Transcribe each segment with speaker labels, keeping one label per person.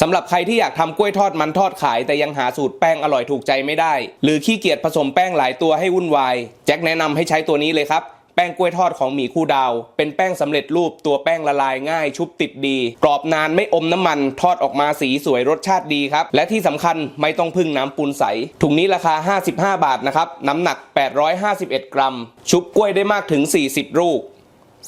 Speaker 1: สำหรับใครที่อยากทำกล้วยทอดมันทอดขาย แต่ยังหาสูตรแป้งอร่อยถูกใจไม่ได้ หรือขี้เกียจผสมแป้งหลายตัวให้วุ่นวายแจ็คแนะนำให้ใช้ตัวนี้เลยครับแป้งกล้วยทอดของหมีคู่ดาว เป็นแป้งสำเร็จรูปตัวแป้งละลายง่าย ชุบติดดี กรอบนานไม่อมน้ำมัน ทอดออกมาสีสวยรสชาติดีครับ และที่สำคัญไม่ต้องพึ่งน้ำปูนใส ถุงนี้ราคา 55 บาทนะครับ น้ำหนัก 851 กรัม ชุบกล้วยได้มากถึง 40 ลูก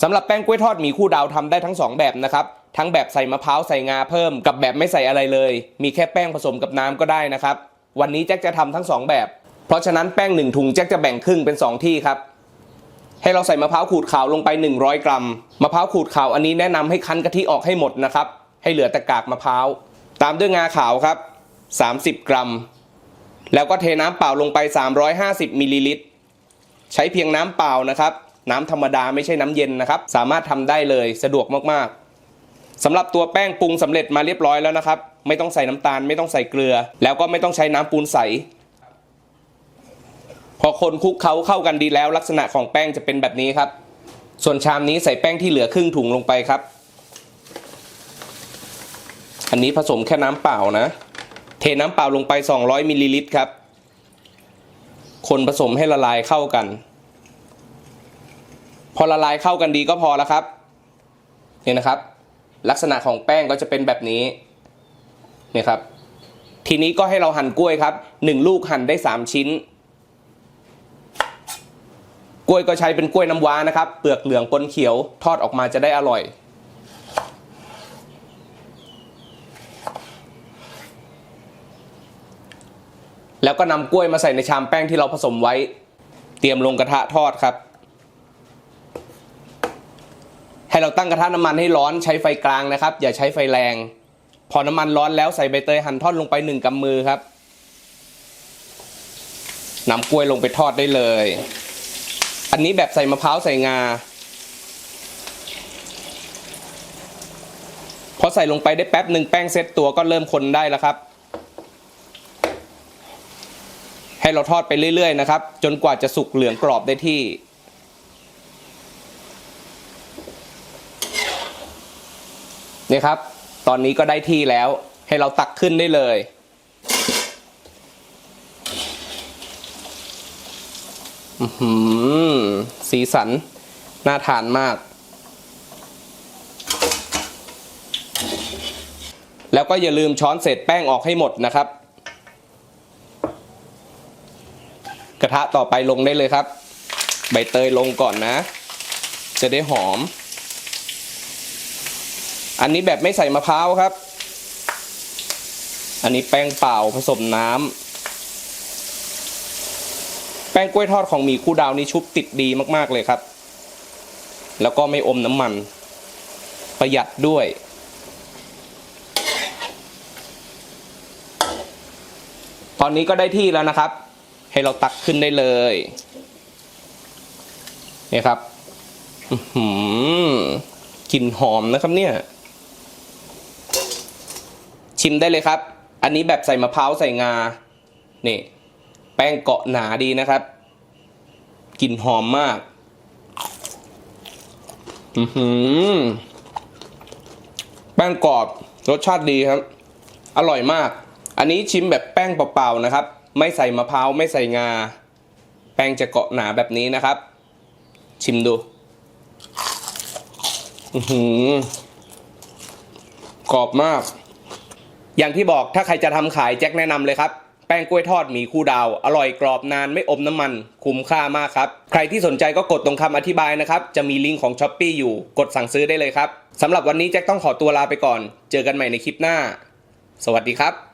Speaker 1: สำหรับแป้งกล้วยทอดหมีคู่ดาวทำได้ทั้ง 2 แบบนะครับ ทั้งแบบใส่มะพร้าวใส่งาเพิ่ม กับแบบไม่ใส่อะไรเลย มีแค่แป้งผสมกับน้ำก็ได้นะครับ วันนี้แจ็คจะทำทั้ง 2 แบบ เพราะฉะนั้นแป้งหนึ่งถุงแจ็คจะแบ่งครึ่งเป็น 2 ที่ครับ ให้เราใส่มะพร้าวขูดขาวลงไป 100 กรัม มะพร้าวขูดขาวอันนี้แนะนำให้คั้นกะทิออกให้หมดนะครับ ให้เหลือแต่กากมะพร้าว ตามด้วยงาขาวครับ 30 กรัม แล้วก็เทน้ำเปล่าลงไป 350มิลลิลิตร ใช้เพียงน้ำเปล่านะครับ น้ำธรรมดาไม่ใช่น้ำเย็นนะครับ สามารถทำได้เลย สะดวกมากๆ สำหรับตัวแป้งปรุงสำเร็จมาเรียบร้อยแล้วนะครับ ไม่ต้องใส่น้ำตาลไม่ต้องใส่เกลือ แล้วก็ไม่ต้องใช้น้ำปูนใส พอคนคลุกเคล้าเข้ากันดีแล้ว ลักษณะของแป้งจะเป็นแบบนี้ครับ ส่วนชามนี้ใส่แป้งที่เหลือครึ่งถุงลงไปครับ อันนี้ผสมแค่น้ำเปล่านะ เทน้ำเปล่าลงไป 200มิลลิลิตรครับ คนผสมให้ละลายเข้ากัน พอละลายเข้ากันดีก็พอแล้วครับ นี่นะครับ ลักษณะของแป้งก็จะเป็นแบบนี้นี่ครับ ทีนี้ก็ให้เราหั่นกล้วยครับหนึ่งลูกหั่นได้3ชิ้น กล้วยก็ใช้เป็นกล้วยน้ำว้านะครับ เปลือกเหลืองปนเขียวทอดออกมาจะได้อร่อย แล้วก็นำกล้วยมาใส่ในชามแป้งที่เราผสมไว้ เตรียมลงกระทะทอดครับ ให้เราตั้งกระทะน้ำมันให้ร้อนใช้ไฟกลางนะครับ อย่าใช้ไฟแรง พอน้ำมันร้อนแล้วใส่ใบเตยหั่นทอดลงไปหนึ่งกำมือครับนำกล้วยลงไปทอดได้เลย อันนี้แบบใส่มะพร้าวใส่งา พอใส่ลงไปได้แป๊บหนึ่งแป้งเซ็ตตัวก็เริ่มคนได้แล้วครับ ให้เราทอดไปเรื่อยๆนะครับ จนกว่าจะสุกเหลืองกรอบได้ที่ นี่ครับ ตอนนี้ก็ได้ที่แล้ว ให้เราตักขึ้นได้เลยอื้อหือสีสัน น่าทานมาก แล้วก็อย่าลืมช้อนเศษแป้งออกให้หมดนะครับ กระทะต่อไปลงได้เลยครับ ใบเตยลงก่อนนะ จะได้หอม อันนี้แบบไม่ใส่มะพร้าวครับ อันนี้แป้งเปล่าผสมน้ำแป้งกล้วยทอดของหมี่คู่ดาวนี้ชุบติดดีมากๆเลยครับ แล้วก็ไม่อมน้ำมัน ประหยัดด้วยตอนนี้ก็ได้ที่แล้วนะครับ ให้เราตักขึ้นได้เลยนี่ครับหือกลิ่นหอมนะครับเนี่ย ชิมได้เลยครับ อันนี้แบบใส่มะพร้าวใส่งา นี่ แป้งเกาะหนาดีนะครับ กลิ่นหอมมาก อือหือ แป้งกรอบ รสชาติดีครับ อร่อยมาก อันนี้ชิมแบบแป้งเปล่าๆนะครับ ไม่ใส่มะพร้าวไม่ใส่งา แป้งจะเกาะหนาแบบนี้นะครับ ชิมดู อือหือ กรอบมาก อย่างที่บอกถ้าใครจะทำขายแจ็คแนะนำเลยครับ แป้งกล้วยทอดหมีคู่ดาว อร่อยกรอบนานไม่อมน้ำมัน คุ้มค่ามากครับ ใครที่สนใจก็กดตรงคำอธิบายนะครับ จะมีลิงก์ของช้อปปีอยู่กดสั่งซื้อได้เลยครับสำหรับวันนี้แจ็คต้องขอตัวลาไปก่อน เจอกันใหม่ในคลิปหน้า สวัสดีครับ